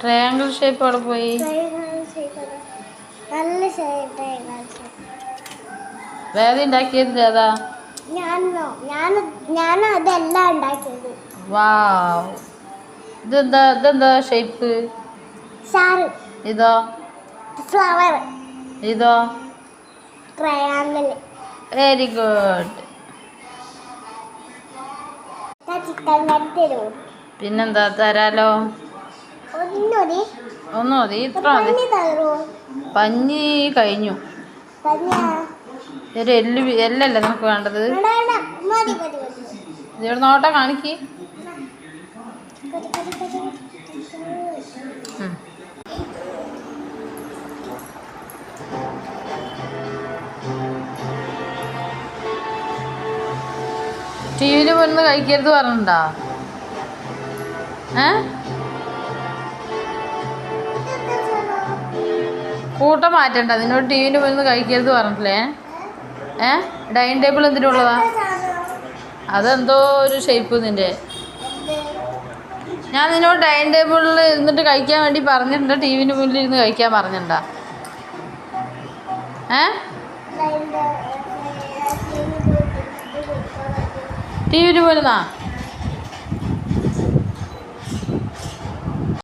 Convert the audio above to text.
Triangle shape അവിടെ പോയി. നല്ല വേറെ ഉണ്ടാക്കിയത് ഏതാ? ഇതെന്താ ഇതെന്താ ഷേപ്പ് ഇതോ? ഫ്ലവർ ഇതോ? ട്രയാങ്കിൾ വെരി ഗുഡ് പിന്നെന്താ തരാലോ? ഒന്ന് മതി ഇത്ര മതി. പഞ്ഞി കഴിഞ്ഞു. ഒരു എല്ല് എല്ലല്ലേ നമുക്ക് വേണ്ടത്? ഇതൊരു നോട്ട കാണിക്കി. ഇവിടെ നോട്ടം. ടി വിയിൽ പോയിരുന്ന് കഴിക്കരുത് പറഞ്ഞിട്ടുണ്ടോ? ഏ? കൂട്ടം മാറ്റണ്ട. നിന്നോട് ടി വിന്റെ മുന്നിൽ കഴിക്കരുത് പറഞ്ഞിട്ടില്ലേ? ഏ? ഡൈനിങ് ടേബിൾ എന്തിനുള്ളതാ അതെന്തോ ഒരു ഷേപ്പ് നിന്റെ ഞാൻ നിന്നോട് ഡൈനിങ് ടേബിളിൽ ഇരുന്നിട്ട് കഴിക്കാൻ വേണ്ടി പറഞ്ഞിട്ടുണ്ട്. ടി വിന്റെ മുന്നിൽ ഇരുന്ന് കഴിക്കാൻ പറഞ്ഞിട്ടുണ്ടാ ഏ? ടി വിന്റെ മുന്നിൽ പോയിരുന്നാ